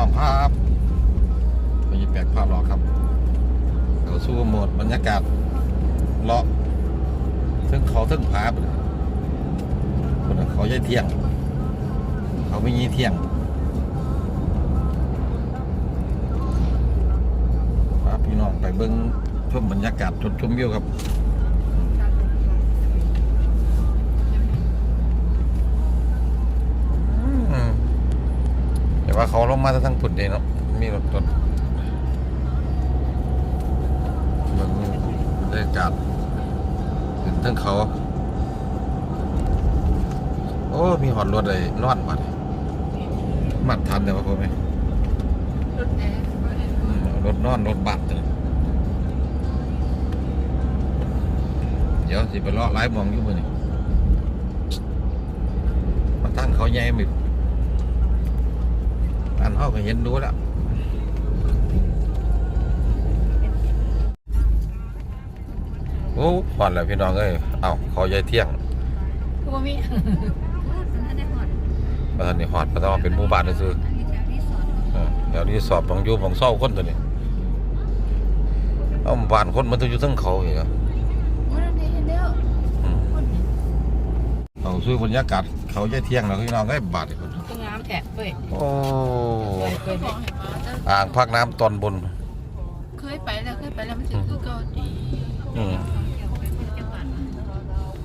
องครับไปยิบแปลกภาพหรอกครับเขาสู้โหมดบรรยากาศเลาะซึ่งเขาซึ่งผาไปเลยคนเขาใหญ่เที่ยง เขาไม่ยีเที่ยงพาพี่น้องไปเบิ้งชมบรรยากาศชมชมวิวครับ อืมแต่ ว่าเขาลงมาทั้งปุ่นเดเนาะมีรถรถเบิ่งบรรยากาศขึ้นทั้งเขา โอ้ มีหอดรถเลยนอนมาดิมัดทันเดี๋ยวว่าพ่อไหมรถแอร์รถนอนรถบัสเลยเดี๋ยวสิไปเลาะไล่มองอยู่มือนี่มาตั้งเขาใหญ่มิด อันเขาก็เห็นดูแล้วโอ้หอนแล้วพี่น้องเอ้ยเอ้าเขาใหญ่เที่ยงคือว่ามีมาทันนี่หอดมาต้องเป็นหมู่บ้านซื้อๆเออเดี๋ยวนี้สอบของอยู่ของเศร้าคนตัวนี้เอาบ้านคนมันต้องอยู่ทั้งเขาอีกอะวันนี้เห็นแล้วอืมคนนี้เอาซื้อบรรยากาศเขาใหญ่เที่ยงแล้วพี่น้องเอ้ยบาทอีกคนก็งาม แฉะเว้ยโอ้เคยไปอ่างพักน้ำตอนบน เคยไปแล้วเคยไปแล้วมันถึงคือเกาดีอืม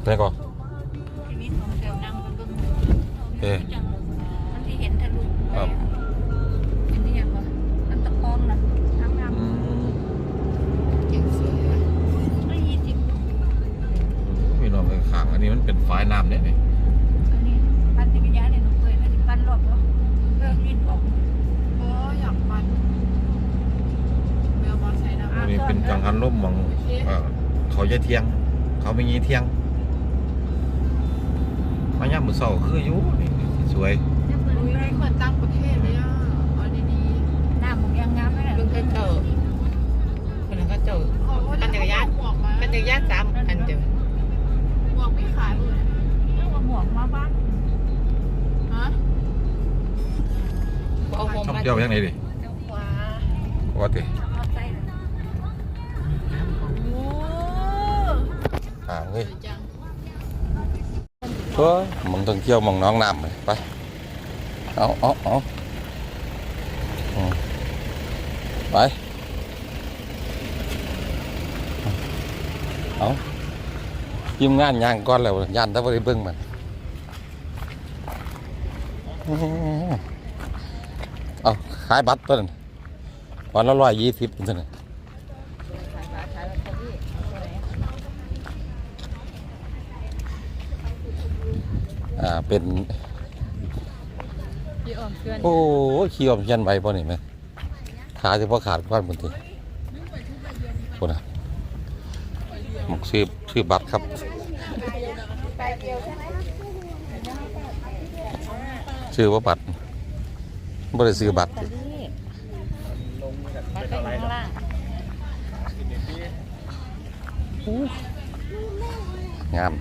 นี่ก็ชีวิตของเซลล์นั่งบนต้นเอ๊ะจังมันที่เห็นทะลุครับเป็นที่ยังวะมันตะคองนะทั้งน้อืมเก่งสวยว่ะำก็ยี่สิบพี่น้องเอ้ยข้างอันนี้มันเป็นฝายน้ำเนี่ยนี่อันนี้ปั่นจักรยานเนี่ยหนูเคยแล้วสิปั่นรอบแล้ว เลิกลิ้นออกโอ้อยากมันแมวมอไซค์นะอันนี้เป็นกังหันลมมองเอ่อเขาใหญ่เที่ยง เขาไม่ยีเที่ยงมายามมื้อเช้าคืออยู่นี่สวยเนี่ยเปิดอุ้ยแรงเหมือนต่างประเทศเลยอะเอาดีหน้าหมุนยังงามไหมล่ะเพิ่งเคยเจอคนนั้นก็เจอๆเขาปั่นจักรยานหมวกมากันจะยากสามอันเดียว หมวกไม่ขายเลย เรื่องว่าหมวกมาบ้าน ฮะ เอาผมท่องมาเที่ยวยังไงดิเจ้าขวาว่าติมอไซค์น่ะโอ้อ่าเฮ้ยสวยจังเฮ้ยมึงต้องเที่ยวมองน้องน้ำเลยไปเอาเอาเอาอืมไปเอาทีมงานย่างก้อนแล้วย่านถ้าไม่ได้เบิ้งมันอื้อหือเอาขายบัตรตัวนั้นวันละร้อยยี่สิบเป็นเท่าไหร่อ่าเป็นพี่อ่อนเพื่อนโอ้ยขี้ออมเชียนไว้ป่ะนี่ไหมขาจะพอขาดก้อนบนทีคนนะหมกซื้อซื้อบัตรครับซื้อว่าบัตร ไม่ได้ซื้อบัตรแต่นี่มันก็อยู่ข้างล่างงาม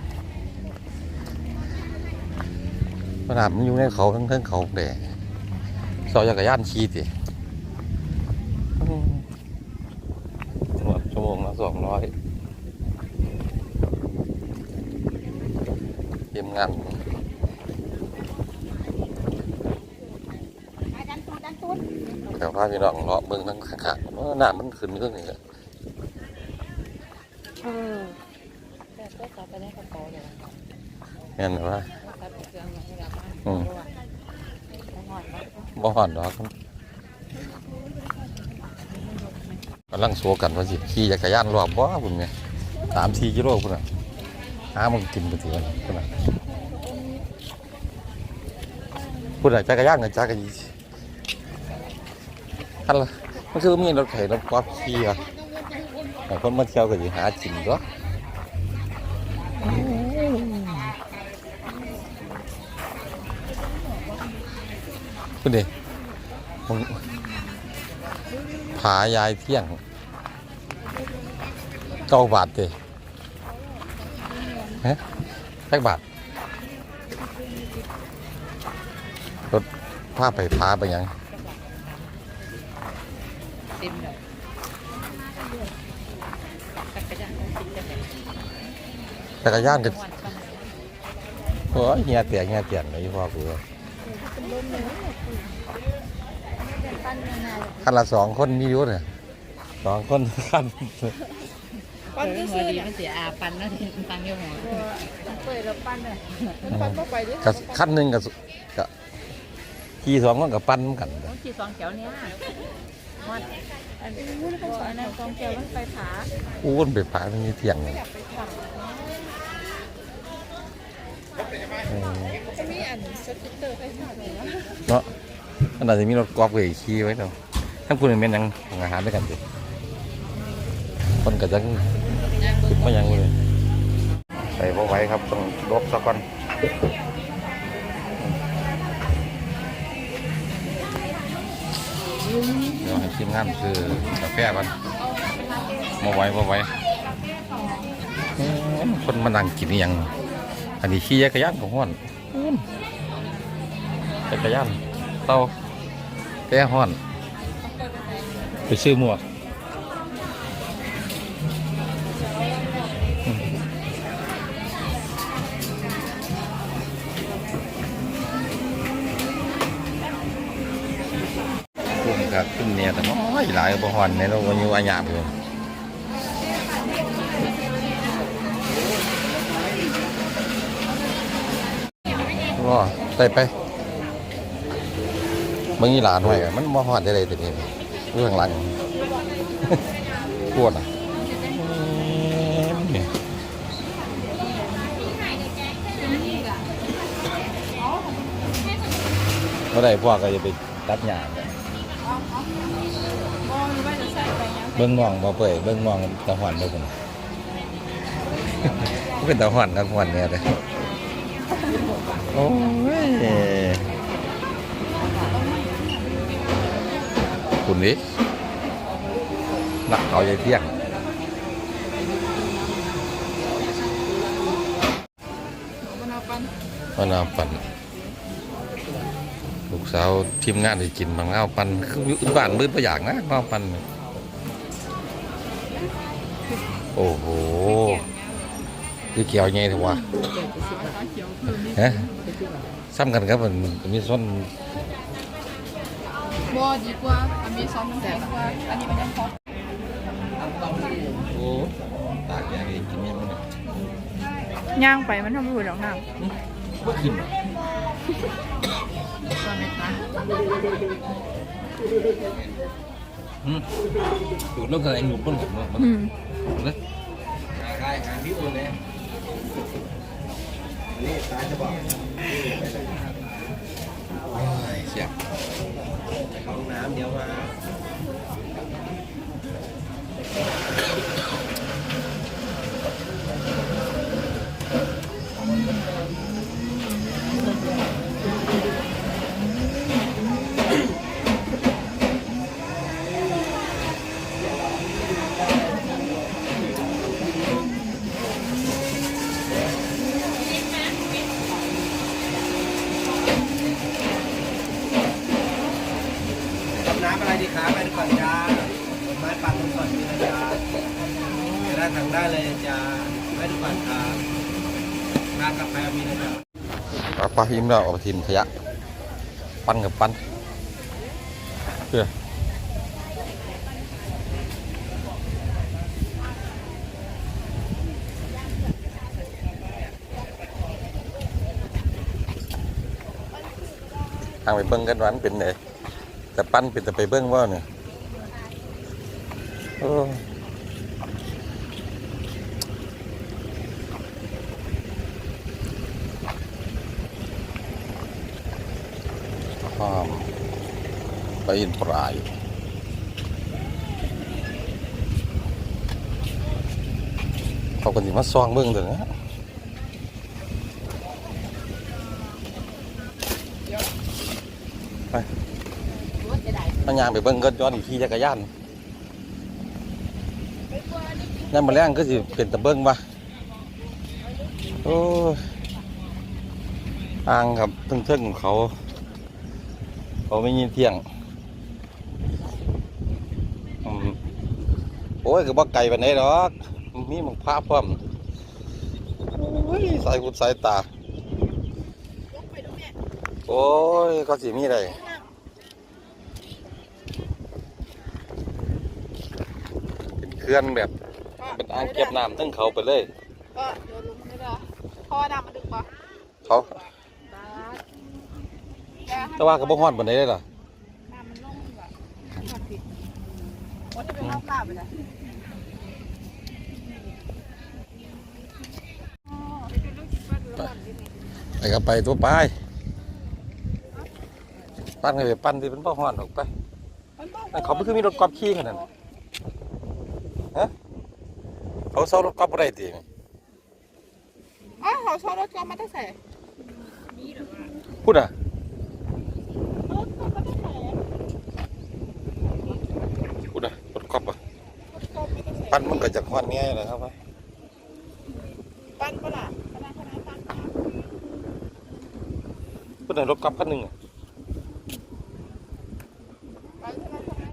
ขนาดมันอยู่ในเขาทั้งทั้งเขาแดงซอยจักรยานขี่ติอืมหมดชั่วโมงละสองร้อยเตรียมงานดันตูดดันตูด แต่ว่าพี่น้องเลาะเบิ่งทั้งข้างๆเออหน้ามันขึ้นเรื่องนี้เออแต่ก็กลับไปได้กระเป๋าเลยเห็นว่ากลับไปเครื่องมาให้กลับบ้านอืมบ่หอนดอกกำลังโซกันว่าสิขี่จักรยานรอบบ่พุ่นเนี่ยสามสี่กิโลพุ่นน่ะหามึงกินไปทีวันพุ่นน่ะพุ่นน่ะจักรยานกับจักรยาน อันละมันคือมีรถไถรถกอล์ฟขี่อะแต่คนมาเที่ยวก็สิหากินก็พุ่นดิมึงผายายเที่ยงเก้าบาทเด้ฮะแค่บาทรถพาไปพาไปยัง จักรยานก็โอ้ยเฮียเตียกเฮียเตียนเลยพ่อกูเป็นลมเลยเป็นปั้นนานาคันละสองคนมีอยู่เนี่ยสองคนคันปั้นก็ซื้อดีมันเสียอาปันแล้วที่ตังเยอะหมดเปิดแล้วปั้นเลยมันปันเข้าไปดิกับคันหนึ่งกับกับขี่สองคนกับปั้นกันต้องขี่สองแถวเนี้ย วัดอันนี้อันนั้นกองแก้วมันไปผาอู้นไปผาตรงนี้เที่ยงเลยอยากไปทเออำจะมีอันสติ๊กเกอร์ให้ถ่ายเลยนะเนาะมันอาจจะมีรถกอล์ฟเลยขี่ไว้เนาะทั้งคุณเป็นยังของอาหารด้วยกันสิคนก็จะคิดมายังเลยใส่พอไว้ครับต้องลบสักวันเดี๋ยวให้ ทีมงานคือกาแฟมันมาไว้มาไว้คนมานั่งกินอหยังอันนี้ขี่จักระยานของห้อนจักรยานเต้าแก่ห้อน ไปซื้อหมวก กับขึ้นเนี่ยแต่น้อยหลายบ่ฮอนในโลกวันอยู่อาญาเพิ่นก็ไปไปเมื่อกี้หลานไว้อะมันบ่ฮอดได้เลยตัวนี้เรื่องหลังปวดอะนี่เมื่อไรพวกก็จะไปตัดหญ้า เนี่ยมองว่าจะใส่ไปยังเบิ้งน้องบ่เปื่อยเบิ้งน้องตะหวันบ่ผมก็เป็นตะหวันตะหวันเนี่ยเลยโอ้ยคุณนี่หนักเขาใหญ่เที่ยงมันเอาปันมะนาวปั่นลูก สาวทีมงานได้กินมะนาวปั่นคืออยู่บ้านมืดประหยากนะมะนาวปั่นโอ้โหคือเกี่ยวไงถือว่าฮะซ้ำกันครับมันมีส้นบอดีกว่าอันนี้ซ้อมมันแสบกว่าอันนี้มันยังพอโอ้ตากแดดเลยกินยังไงย่างไปมันทำให้หัวหลังน้บ่ขึ้นำตอนนี้ตาอืมดูดแล้วก็ไอ้หนุ่มต้นผมเนาะมันอืมเลยกายหาพี่โอเลยนี่ตาจะบอกเสียบห้องน้ำเดี๋ยวมา ทำน้ำอะไรดีครับไปดูก่อนจ้าผลไม้ปั่นนมสดมีนะจ๊ะจะ ได้ทางได้เลยจ้าไปดูก่อนครับชากาแฟมีนะจ๊ะปลาปลาหิมเราเอาทิมขยะ ปั้นกับปั้นเพื่อทางไปเบิ้งกันวันเป็นไงแต่ปั้นเป็นแต่ไปเบิ้งว่าเนี่ยโอ้ความ ไปอินปลายเขากันสิมาซองเบิ้งเดี๋ยวนะไปพยางไปเบิ้งกันย้อนอีกขี่จักรยานนั่นมาแรงก็สิเป็นตะเบิ้งปะโอ้ยอ่างครับเทึ่งๆของเขา เขาไม่ยินเที่ยงอืม โอ้ยก็บ่ไก่ปานใดดอก มีหมองพระพร้อมโอ้ยสายหูสายตาลงไปดูแม่โอ้ยก็สิมีได้เป็นเคลื่อนแบบ เป็นอ่างเก็บน้ำทั้งเขาไปเลยก็เดี๋ยวลงไม่ได้พอน้ำมันดึกปะเขาบาสแกแต่ว่าก็บ่ฮ้อนปานใดเลยล่ะ น้ำมันลงแบบก่อนผิด ว่าจะเป็นข้าวกล้าไปเลยอ๋อเป็นลูกชิ้นปลาดูก่อนดิเนี่ยไปก็ไปตัวไปปั้นก็ไปปั้นที่เป็นบ่ฮ้อนออกไปมันบอกแต่เขาไม่คือมีรถกอล์ฟขี่ขนาดนั้นเขาเซารถกอล์ฟบ่ได้ติอ๋อเขาชอบรถกอล์ฟมาตั้งแต่พูดอะ รถกอล์ฟมาตั้งแต่ พูดอะรถกอล์ฟอะ รถกอล์ฟมาตั้งแต่ ปั้นมัน ก็จะฮ้อนแง่เลยครับไปปั้นปะล่ะปะล่ะปะล่ะปั้นปะล่ะพูดอะรถกอล์ฟคันหนึงอะ